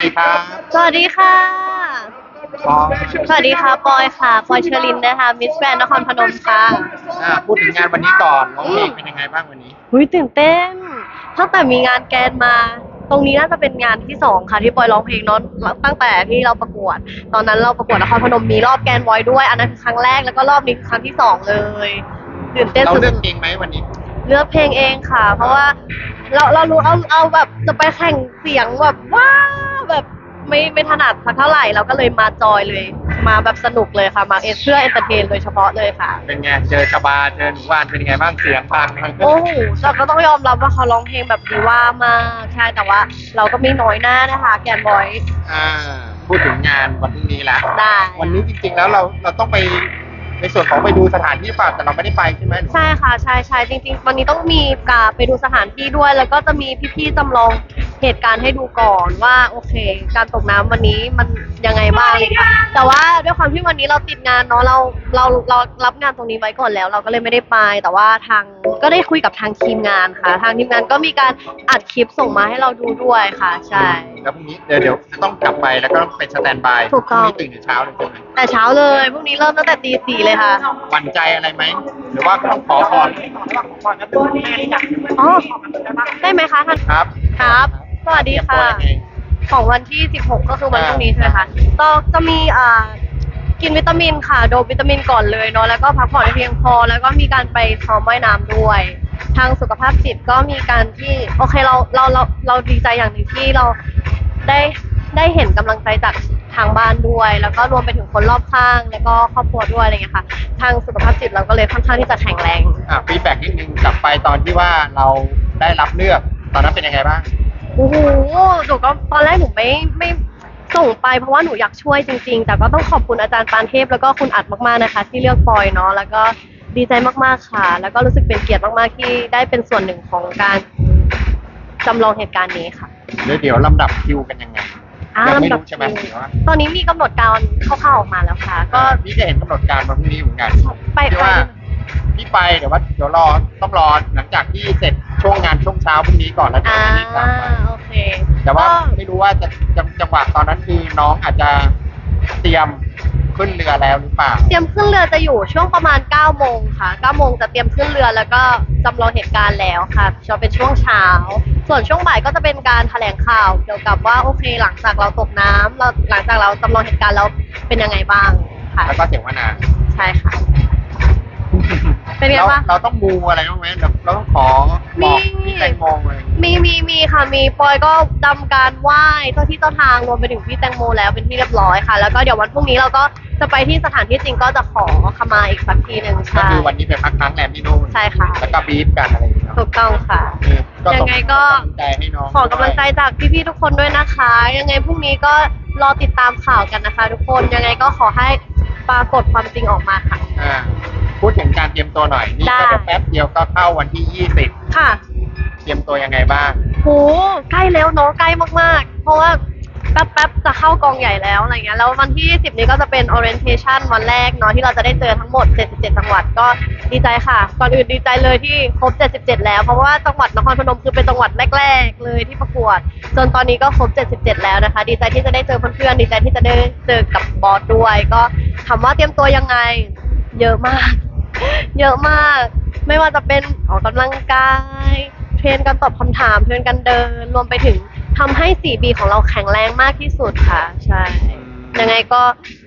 สวัสดีครับสวัสดีค่ะปอสวัสดีค่ะ ปอยค่ะ ปอยเชอรินนะคะ มิสแกรนนครพนมค่ะอ่าพูดถึงงานวันนี้ก่อนน้องเพลงเป็นยังไงบ้างวันนี้ หุยตื่นเต้น ตั้งแต่มีงานแกนมา ตรงนี้น่าจะเป็นงานที่สองค่ะที่ปอยร้องเพลงเนาะตั้งแต่ที่เราประกวด ตอนนั้นเราประกวดนครพนมมีรอบแกนไว้ด้วย อันนั้นคือครั้งแรกแล้วก็รอบนี้คือครั้งที่สองเลยตื่นเต้นเราสุด เลือกเพลงไหมวันนี้ เลือกเพลงเองค่ะ เพราะว่าเราเรารู้เอาเอาแบบจะไปแข่งเสียงแบบว้าวแบบ ไม่ไม่ถนัดสักเท่าไหร่เราก็เลยมาจอยเลย มาแบบสนุกเลยค่ะ มาเอเพื่อเอนเตอร์เทนโดยเฉพาะเลยค่ะ เป็นไงเจอชบาเจอหนูวานเป็นยังไงบ้างเสียงฟังทั้งโอ้โหแต่ก็ต้องยอมรับว่าเขาร้องเพลงแบบดีว่ามากใช่แต่ว่า เราก็ไม่น้อยหน้านะคะ แกนบอยอ่าพูดถึงงานวันพรุ่งนี้ละได้ วันนี้จริงๆแล้วเราเราต้องไป ในส่วนของไปดูสถานที่เปล่าแต่เราไม่ได้ไปใช่ไหมใช่ค่ะใช่ใช่จริง ๆ วันนี้ต้องมีกาไปดูสถานที่ด้วย แล้วก็จะมีพี่ๆจำลองเหตุการณ์ให้ดูก่อนว่าโอเค การตกน้ำวันนี้มันยังไงบ้างเลยค่ะแต่ว่าด้วยความที่วันนี้เราติดงานเนาะเราเราเรารับงานตรงนี้ไว้ก่อนแล้ว เราก็เลยไม่ได้ไป แต่ว่าทางก็ได้คุยกับทางทีมงานค่ะ ทางทีมงานก็มีการอัดคลิปส่งมาให้เราดูด้วยค่ะ ใช่แล้วพรุ่งนี้เดี๋ยวเดี๋ยวจะต้องกลับไปแล้วก็ไปสแตนบายถูกพต้รุ่อง งนี้ตื่นแต่เช้าเลยใช่ไหมแต่เช้าเลยพรุ่งนี้เริ่มตั้งแต่ตีสี่เลยค่ะ หวั่นใจอะไรไหมหรือว่าต้องขอพรอ๋อ ได้ไหมคะท่านครับครับ สวัสดีค่ะ เตรียมตัวยังไง ของวันที่ 16 ก็คือวันพรุ่งนี้ใช่ไหมคะก็จะมีอ่ากินวิตามินค่ะโดบวิตามินก่อนเลยเนาะ แล้วก็พักผ่อนให้เพียงพอ แล้วก็มีการไปซ้อมว่ายน้ำด้วย ทางสุขภาพจิตก็มีการที่ โอเคเราเราเราเราดีใจอย่างหนึ่งที่เรา ได้ได้เห็นกำลังใจจากทางบ้านด้วย แล้วก็รวมไปถึงคนรอบข้าง แล้วก็ครอบครัวด้วยอะไรเงี้ยค่ะ ทางสุขภาพจิตเราก็เลยค่อนข้างที่จะแข็งแรง อ่าฟีดแบ็กนิดนึงกลับไปตอนที่ว่าเราได้รับเลือกตอนนั้นเป็นยังไงบ้างโอ้โหหนูก็ตอนแรกหนูไม่ไม่ส่งไปเพราะว่าหนูอยากช่วยจริง ๆ แต่ก็ต้องขอบคุณอาจารย์ปานเทพแล้วก็คุณอัดมากๆนะคะ ที่เลือกปอยเนาะแล้วก็ดีใจมากๆค่ะ แล้วก็รู้สึกเป็นเกียรติมากๆที่ได้เป็นส่วนหนึ่งของการจำลองเหตุการณ์นี้ค่ะ เดี๋ยวเดี๋ยวลำดับคิวกันยังไงอ่ายังไม่ลำดับรู้ใช่ไหมคิวหรือว่าตอนนี้มีกำหนดการคร่าวๆออกมาแล้วค่ะ ก็ก็พี่จะเห็นกำหนดการวันพรุ่งนี้เหมือนกัน ไปที่ไปว่าพี่ไปเดี๋ยวว่าเดี๋ยวรอต้องรอหลังจากที่เสร็จช่วงงานช่วงเช้าพรุ่งนี้ก่อนแล้วเดี๋ยวอ่าจะรีบตามไปโอเคแต่ว่าก็ ไม่รู้ว่าจะจังจังหวะตอนนั้นคือน้องอาจจะเตรียม ขึ้นเรือแล้วหรือเปล่า เตรียมขึ้นเรือจะอยู่ช่วงประมาณ9โมงค่ะ9โมงจะเตรียมขึ้นเรือแล้วก็จำลองเหตุการณ์แล้วค่ะจะเป็นช่วงเช้า ส่วนช่วงบ่ายก็จะเป็นการแถลงข่าวเกี่ยวกับว่าโอเค หลังจากเราตกน้ำเราหลังจากเราจำลองเหตุการณ์แล้วเป็นยังไงบ้างค่ะแล้วก็เสียงว่านาใช่ค่ะ เป็นไงเราบ้าง เราต้องมูอะไรบ้างไหมเราเราต้องขอบอกมี พี่แตงโมเลยมีมีมีค่ะมีปอยก็ดำการไหว้เจ้าที่เจ้าทางรวมไปถึงพี่แตงโมแล้วเป็นที่เรียบร้อยค่ะ แล้วก็เดี๋ยววันพรุ่งนี้เราก็ จะไปที่สถานที่จริงก็จะขอขมาอีกสักทีหนึ่งก็ใช่ คือวันนี้ไปพักค้างแรมที่นู่นใช่ค่ะ แล้วก็บีฟกันอะไรอย่างเงี้ยถูกต้องค่ะคือก็ยังไงก็ส่งกำลังใจให้น้องขอกำลังใจจากพี่ๆทุกคนด้วยนะคะ ยังไงพรุ่งนี้ก็รอติดตามข่าวกันนะคะ ทุกคนยังไงก็ขอให้ปรากฏความจริงออกมาค่ะ อ่าพูดถึงการเตรียมตัวหน่อย นี่ได้ ก็จะแป๊บเดียวก็เข้าวันที่20ค่ะเตรียมตัวยังไงบ้าง โหใกล้แล้วเนาะใกล้มากๆ เพราะว่า แป๊บๆจะเข้ากองใหญ่แล้วอะไรเงี้ยแล้ววันที่20นี้ก็จะเป็น orientation วันแรกเนาะที่เราจะได้เจอทั้งหมด 77 จังหวัดก็ดีใจค่ะ ก่อนอื่นดีใจเลยที่ครบ 77 แล้ว เพราะว่าจังหวัดนครพนมคือเป็นจังหวัดแรก ๆ เลยที่ประกวดจนตอนนี้ก็ครบ 77 แล้วนะคะ ดีใจที่จะได้เจอเพื่อนๆดีใจที่จะได้เจอกับบอสด้วย ก็ถามว่าเตรียมตัวยังไงเยอะมาก เยอะมาก ไม่ว่าจะเป็นออกกำลังกาย เทรนการตอบคำถามเทรนการเดินรวมไปถึง ทำให้ 4B ของเราแข็งแรงมากที่สุดค่ะ ใช่ ยังไงก็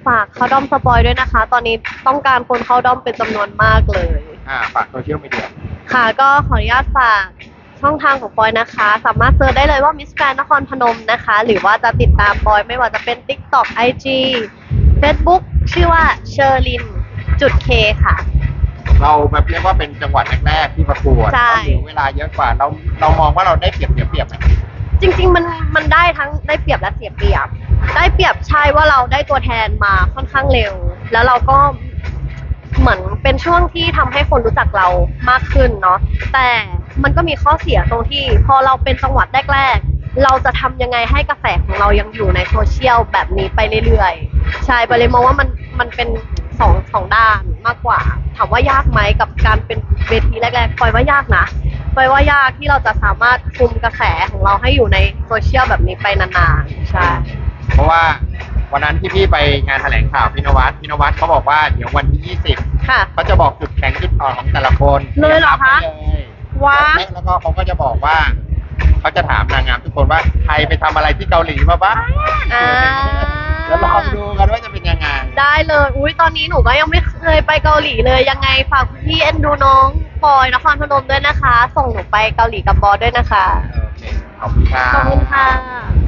ฝากเข้าด้อมสปอยด้วยนะคะ ตอนนี้ต้องการคนเข้าด้อมเป็นจำนวนมากเลย อ่าฝากโซเชียลมีเดียค่ะ ก็ขออนุญาตฝากช่องทางของปอยนะคะ สามารถเซิร์ชได้เลยว่ามิสแกรนนครพนมนะคะ หรือว่าจะติดตามปอยไม่ว่าจะเป็น TikTok IG Facebook ชื่อว่าเชอร์ลินจุดเคค่ะ เราแบบเรียกว่าเป็นจังหวัดแรกๆที่ประกวดใช่ เราเหลือเวลาเยอะกว่าเราเรามองว่าเราได้เปรียบเสียเปรียบไหม จริง ๆ มันมันได้ทั้งได้เปรียบและเสียเปรียบ ได้เปรียบใช่ว่าเราได้ตัวแทนมาค่อนข้างเร็ว แล้วเราก็เหมือนเป็นช่วงที่ทำให้คนรู้จักเรามากขึ้นเนาะแต่มันก็มีข้อเสียตรงที่ พอเราเป็นจังหวัดแรกๆเราจะทำยังไงให้กระแสของเรายังอยู่ในโซเชียลแบบนี้ไปเรื่อยๆใช่ไปเลยมองว่ามันมันเป็นสองสองด้านมากกว่า ถามว่ายากไหมกับการเป็นเวทีแรกๆปอยว่ายากนะ ไปว่ายากที่เราจะสามารถคุมกระแสของเราให้อยู่ในโซเชียลแบบนี้ไปนานๆใช่ เพราะว่าวันนั้นที่พี่ไปงานแถลงข่าวพี่นวัดพี่นวัดเขาบอกว่าเดี๋ยววันที่20ค่ะเขาจะบอกจุดแข็งจุดอ่อนของแต่ละคนเลยเหรอคะ ตรียมรับไว้เลยว้าแล้วแล้วก็เขาก็จะบอกว่าเขาจะถามนางงามทุกคนว่าใครไปทำอะไรที่เกาหลีมาบ้างอ่าแล้วลองดูกันว่าจะเป็นยังไงได้เลย อุ้ยตอนนี้หนูก็ยังไม่เคยไปเกาหลีเลย ยังไงฝากพี่เอ็นดูน้อง ปอยนครพนมด้วยนะคะ ส่งหนูไปเกาหลีกับบอสด้วยนะคะ โอเคขอบคุณค่ะขอบคุณค่ะ